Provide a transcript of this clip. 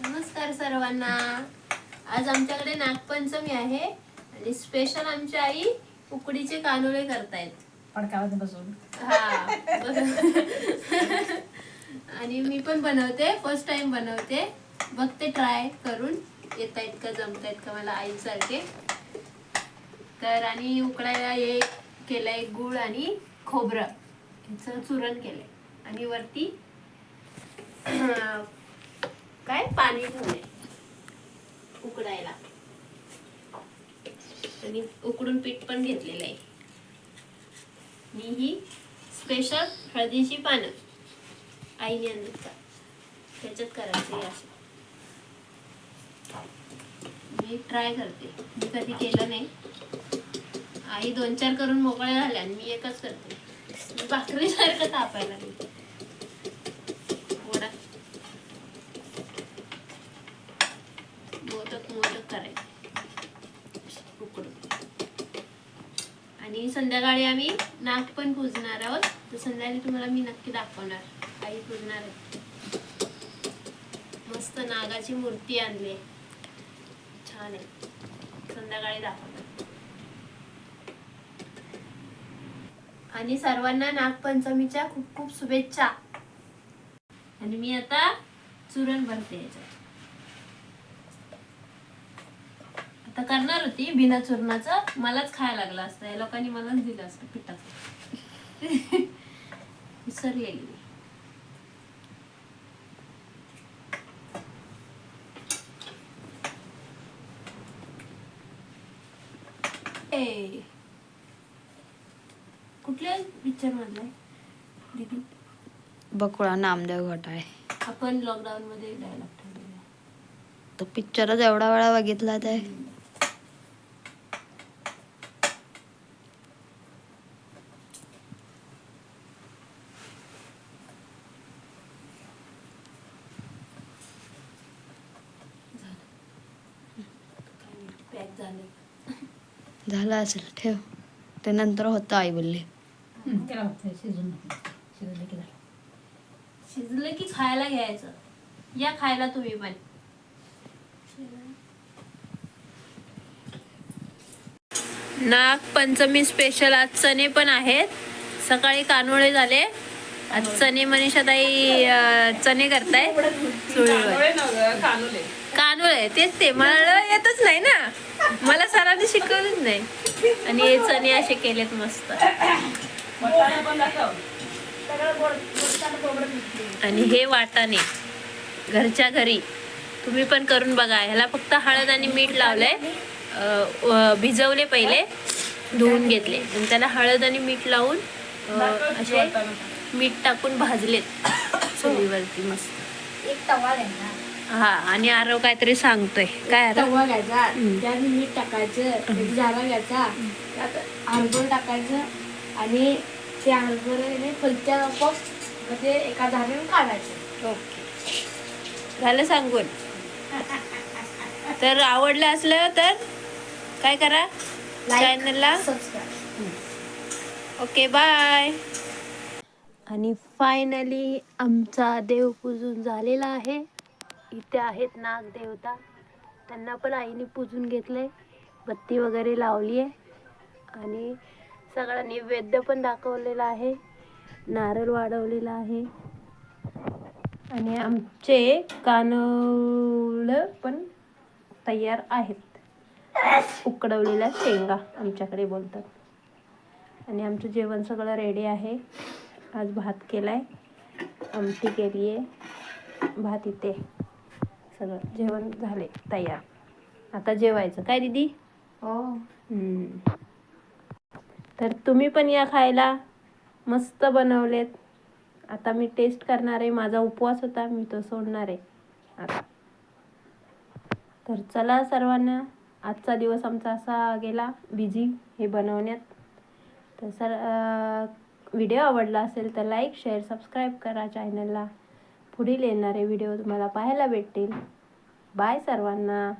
नमस्कार सर्वांना. आज आमच्याकडे नागपंचमी आहे आणि स्पेशल आमची आई उकडीचे कानोळे करतायत. पडकामध्ये बसून? हा बघ. आणि मी पण बनवते फर्स्ट टाइम बनवते. बघते ट्राय करून. येत आहेत का जमतायत का मला आईसारखे. तर आणि उकडायला हे केलंय गुळ आणि खोबरं. याचं चूरण केलंय. आणि वरती पाणी ठेवलंय उकडायला. आणि उकडून पीठ पण घेतलेलं आहे. मी ही स्पेशल हळदीची पानं आईने आणली का त्याच्यात करायचं आहे असं मी ट्राय करते. मी कधी केलं नाही. आई दोन चार करून मोकळ्या झाल्या आणि मी एकच करते. भाकरीसारखं तापायला लागली वडा मोदक मोदक करायचे उकडून आणि संध्याकाळी आम्ही नाग पण पूजणार आहोत. तर संध्याकाळी तुम्हाला मी नक्की दाखवणार. काही पूजणार मस्त नागाची मूर्ती आणली छान आहे. संध्याकाळी दाखवणार. आणि सर्वांना नागपंचमीच्या खूप खूप शुभेच्छा. आणि मी आता चुरण भरते याच्यात. आता करणार होती बिना चूरणाचं. मलाच खायला लागलं असतं. या लोकांनी मलाच दिलं असतं पिठाचं. विसरलेली मी. कुठल्या पिक्चर मधलाय दीदी? बकुळा नामदेव घट आहे आपण लॉकडाऊन मध्ये डायलॉग तो पिक्चरच एवढा वेळा बघितला ते. झाले. झालं असेल ठेव. ते नंतर होतं आई बोलली. त्याला होतं शिजून शिजलं की झालं. शिजलं की खायला घ्यायचं. या खायला तुम्ही पण. नाग पंचमी स्पेशल आज चणे पण आहेत. सकाळी कानोळे झाले. आज चणे मनीषाताई चणे करताय. चुलीवर कानोळे तेच ते. मला येतच नाही ना. मला सरांनी शिकवलंच नाही. आणि हे चणे असे केलेत मस्त. आणि हे वाटाणे. घरच्या घरी. तुम्ही पण करून बघा. ह्याला फक्त हळद आणि मीठ लावलंय. भिजवले पहिले. धुवून घेतले. आणि त्याला हळद आणि मीठ लावून असे मीठ टाकून भाजलेत. चुलीवरती मस्त. एक तवा हा आणि आरव काहीतरी सांगतोय. काय आरव? तवा घ्यायचा त्यात मीठ टाकायचं झाला घ्यायचा त्यात हरभर टाकायचं आणि ते हरभर फलत्या म्हणजे एका झाडाने काढायचं. ओके. झालं सांगून. तर आवडलं असलं तर काय करा? चॅनलला ओके बाय. आणि फायनली आमचा देव पूजून झालेला आहे. इथे आहेत नागदेवता. त्यांना पण आईने पूजून आहे बत्ती वगैरे लावली आहे आणि सगळा नैवेद्य पण दाखवलेला आहे. नारळ वाढवलेला आहे. आणि आमचे कानवळ पण तयार आहेत. उकडवलेल्या शेंगा आमच्याकडे बोलतात. आणि आमचं जेवण सगळं रेडी आहे. आज भात केला आहे आमटी केली आहे भात इथे. सगळं जेवण झाले तयार. आता जेवायचं. काय दीदी? हो. तर तुम्ही पण या खायला. मस्त बनवलेत. आता मी टेस्ट करणार आहे. माझा उपवास होता. मी तो सोडणार आहे. आता. तर चला सर्वांना. आजचा दिवस आमचा असा गेला. बिझी हे बनवण्यात. तर सर व्हिडिओ आवडला असेल तर लाईक शेअर सबस्क्राईब करा चॅनलला पुढील येणारे व्हिडिओ तुम्हाला पाहायला भेटतील. बाय सर्वांना.